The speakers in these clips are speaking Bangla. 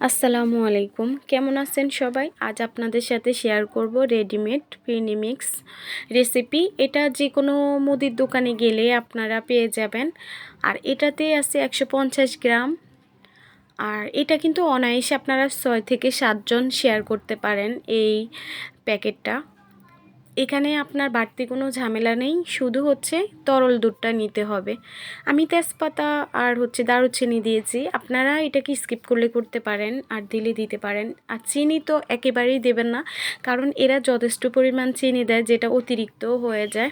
আসসালামু আলাইকুম। কেমন আছেন সবাই? আজ আপনাদের সাথে শেয়ার করব রেডিমেড মিক্স রেসিপি এটা যে কোনো মুদির দোকানে গেলে আপনারা পেয়ে যাবেন। আর এটাতে আছে একশো পঞ্চাশ গ্রাম। আর এটা কিন্তু অনায়াসে আপনারা ছয় থেকে সাতজন শেয়ার করতে পারেন এই প্যাকেটটা। এখানে আপনার বাড়তি কোনো ঝামেলা নেই, শুধু হচ্ছে তরল দুধটা নিতে হবে। আমি তেজপাতা আর হচ্ছে দারুচিনি দিয়েছি। আপনারা এটাকে স্কিপ করলে করতে পারেন আর দিলে দিতে পারেন। আর চিনি তো একেবারেই দেবেন না, কারণ এরা যথেষ্ট পরিমাণ চিনি দেয়, যেটা অতিরিক্ত হয়ে যায়।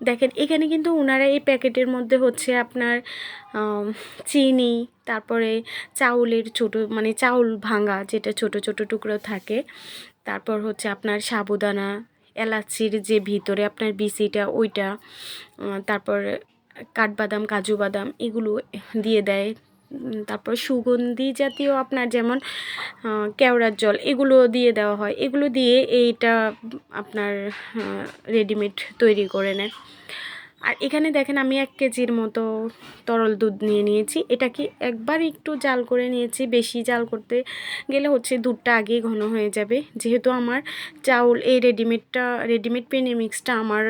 দেখেন, এখানে কিন্তু ওনারা এই প্যাকেটের মধ্যে হচ্ছে আপনার চিনি, তারপরে চাউলের ছোট মানে চাউল ভাঙা যেটা ছোট ছোট টুকরো থাকে, তারপর হচ্ছে আপনার সাবুদানা, এলাচির যে ভিতরে আপনার বিসিটা, ওইটা তারপর কাঠবাদাম, কাজু বাদাম এগুলো দিয়ে দেয়। তারপর সুগন্ধি জাতীয় আপনার যেমন কেওড়ার জল এগুলো দিয়ে দেওয়া হয়। এগুলো দিয়ে এইটা আপনার রেডিমেড তৈরি করে নেয় আর এখানে দেখেন আমি এক কেজির মতো তরল দুধ নিয়ে নিয়েছি। এটাকে একবার একটু জাল করে নিয়েছি। বেশি জাল করতে গেলে হচ্ছে দুধটা আগেই ঘন হয়ে যাবে। যেহেতু আমার চাউল, এই রেডিমেডটা, রেডিমেড পেনে মিক্সটা আমার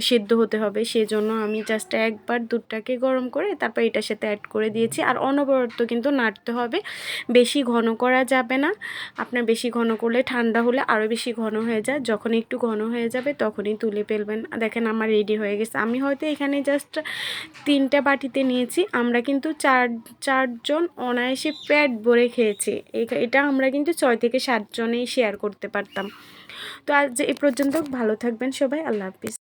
সেদ্ধ হতে হবে। সেজন্য আমি জাস্ট একবার দুধটাকে গরম করে তারপর এটার সাথে অ্যাড করে দিয়েছি। আর অনবরত কিন্তু নাড়তে হবে। বেশি ঘন করা যাবে না। আপনার বেশি ঘন করলে ঠান্ডা হলে আরও বেশি ঘন হয়ে যায়। যখন একটু ঘন হয়ে যাবে তখনই তুলে ফেলবেন। দেখেন আমার রেডি হয়ে গেছে। আমি হয়তো এখানে জাস্ট তিনটা বাটিতে নিয়েছি। আমরা কিন্তু চার, চারজন অনায়াসে প্যাট ভরে খেয়েছি। এটা আমরা কিন্তু ছয় থেকে সাতজনেই শেয়ার করতে পারতাম। তো আজ এ পর্যন্ত ভালো থাকবেন সবাই, আল্লাহ হাফিজ।